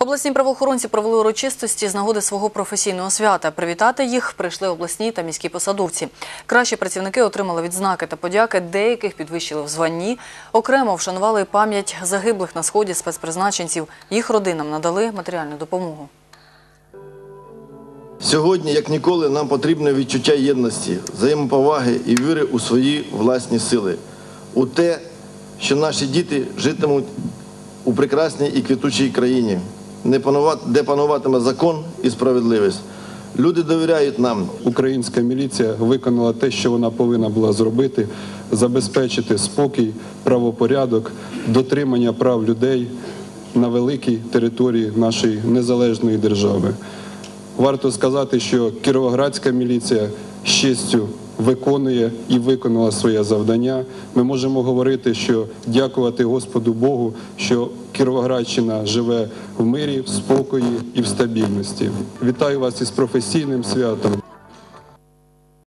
Обласні правоохоронці провели урочистості з нагоди свого професійного свята. Привітати їх прийшли обласні та міські посадовці. Кращі працівники отримали відзнаки та подяки, деяких підвищили в званні. Окремо вшанували пам'ять загиблих на сході спецпризначенців. Їх родинам надали матеріальну допомогу. Сьогодні, як ніколи, нам потрібне відчуття єдності, взаємоповаги і віри у свої власні сили, у те, що наші діти житимуть у прекрасній і квітучій країні, де пануватиме закон і справедливість. Люди довіряють нам, Українська міліція виконала те, що вона повинна була зробити: забезпечити спокій, правопорядок, дотримання прав людей на великій території нашої незалежної держави. Варто сказати, що кіровоградська міліція з честю виконує і виконала своє завдання. Ми можемо говорити, що дякувати Господу Богу, що Кіровоградщина живе в мирі, в спокої і в стабільності. Вітаю вас із професійним святом.